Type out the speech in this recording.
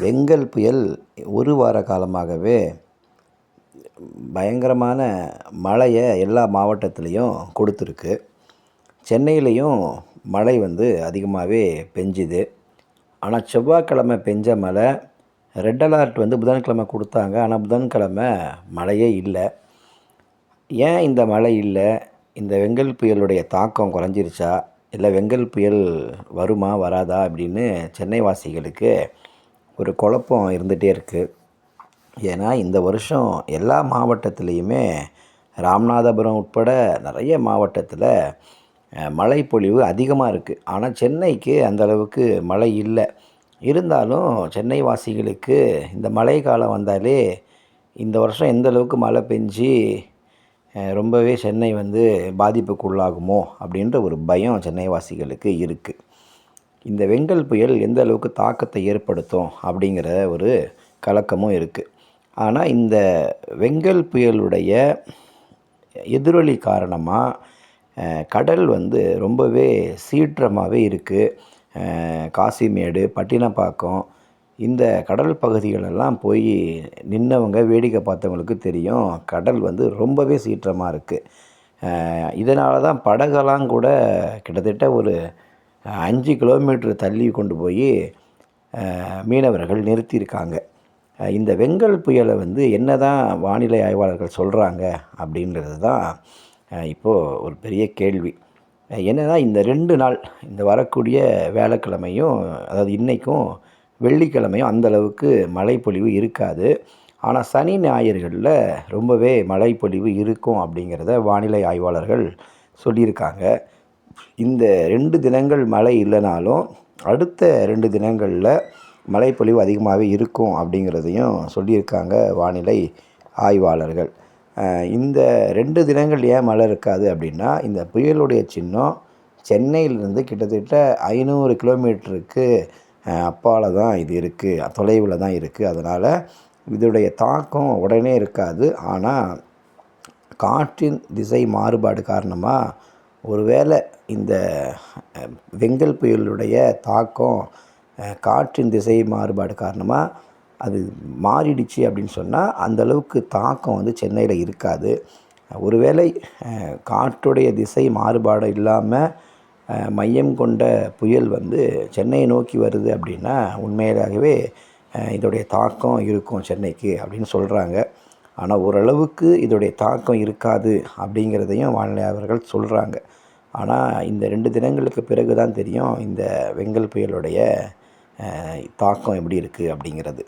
வெங்கல் புயல் ஒரு வார காலமாகவே பயங்கரமான மழையை எல்லா மாவட்டத்துலேயும் கொடுத்துருக்கு. சென்னையிலையும் மழை வந்து அதிகமாகவே பெஞ்சுது. ஆனால் செவ்வாய்க்கிழமை பெஞ்ச மழை ரெட் அலர்ட் வந்து புதன்கிழமை கொடுத்தாங்க. ஆனால் புதன்கிழமை மழையே இல்லை. ஏன் இந்த மழை இல்லை? இந்த வெங்கல் புயலுடைய தாக்கம் குறைஞ்சிருச்சா? இல்லை வெங்கல் புயல் வருமா வராதா? அப்படின்னு சென்னை வாசிகளுக்கு ஒரு குழப்பம் இருந்துகிட்டே இருக்குது ஏன்னா இந்த வருஷம் எல்லா மாவட்டத்துலேயுமே ராமநாதபுரம் உட்பட நிறைய மாவட்டத்தில் மழை பொழிவு அதிகமாக இருக்குது ஆனால் சென்னைக்கு அந்த அளவுக்கு மழை இல்லை. இருந்தாலும் சென்னை வாசிகளுக்கு இந்த மழை காலம் வந்தாலே இந்த வருஷம் எந்த அளவுக்கு மழை பெஞ்சு ரொம்பவே சென்னை வந்து பாதிப்புக்குள்ளாகுமோ அப்படின்ற ஒரு பயம் சென்னை வாசிகளுக்கு இருக்குது இந்த வெங்கல் புயல் எந்த அளவுக்கு தாக்கத்தை ஏற்படுத்தும் அப்படிங்கிற ஒரு கலக்கமும் இருக்குது ஆனால் இந்த வெங்கல் புயலுடைய எதிரொலி காரணமாக கடல் வந்து ரொம்பவே சீற்றமாகவே இருக்குது காசிமேடு பட்டினப்பாக்கம் இந்த கடல் பகுதிகளெல்லாம் போய் நின்னவங்க வேடிக்கை பார்த்தவங்களுக்கு தெரியும் கடல் வந்து ரொம்பவே சீற்றமாக இருக்குது இதனால தான் படகெல்லாம் கூட கிட்டத்தட்ட ஒரு அஞ்சு கிலோமீட்டர் தள்ளி கொண்டு போய் மீனவர்கள் நிறுத்தியிருக்காங்க. இந்த வெங்கல் புயலை வந்து என்ன தான் வானிலை ஆய்வாளர்கள் சொல்கிறாங்க அப்படின்றது தான் இப்போது ஒரு பெரிய கேள்வி. அஹ், இந்த ரெண்டு நாள் இந்த வரக்கூடிய வேலைக்கிழமையும் அதாவது இன்றைக்கும் வெள்ளிக்கிழமையும் அந்த அளவுக்கு மழைப்பொழிவு இருக்காது. ஆனால் சனி ஞாயிறுகளில் ரொம்பவே மழைப்பொழிவு இருக்கும் அப்படிங்கிறத வானிலை ஆய்வாளர்கள் சொல்லியிருக்காங்க. இந்த ரெண்டு தினங்கள் மழை இல்லைனாலும் அடுத்த ரெண்டு தினங்களில் மழைப்பொழிவு அதிகமாகவே இருக்கும் அப்படிங்கிறதையும் சொல்லியிருக்காங்க வானிலை ஆய்வாளர்கள். இந்த ரெண்டு தினங்கள் ஏன் மழை இருக்காது அப்படின்னா இந்த புயலுடைய சின்னம் சென்னையிலிருந்து கிட்டத்தட்ட ஐநூறு கிலோமீட்டருக்கு அப்பால் தான் இது இருக்குது தொலைவில் தான் இருக்குது அதனால் இதோடைய தாக்கம் உடனே இருக்காது. ஆனால் காற்றின் திசை மாறுபாடு காரணமாக ஒருவேளை இந்த வெங்கல் புயலுடைய தாக்கம் காற்றின் திசை மாறுபாடு காரணமாக அது மாறிடுச்சு அப்படின்னு சொன்னால் அந்த அளவுக்கு தாக்கம் வந்து சென்னையில் இருக்காது. ஒருவேளை காற்றுடைய திசை மாறுபாடு இல்லாமல் மையம் கொண்ட புயல் வந்து சென்னையை நோக்கி வருது அப்படின்னா உண்மையிலாகவே இதோடைய தாக்கம் இருக்கும் சென்னைக்கு அப்படின்னு சொல்கிறாங்க ஆனால் ஓரளவுக்கு இதோடைய தாக்கம் இருக்காது அப்படிங்கிறதையும் வானிலை அவர்கள் சொல்கிறாங்க ஆனால் இந்த ரெண்டு தினங்களுக்கு பிறகு தான் தெரியும் இந்த வெங்கல் புயலுடைய தாக்கம் எப்படி இருக்குது அப்படிங்கிறது.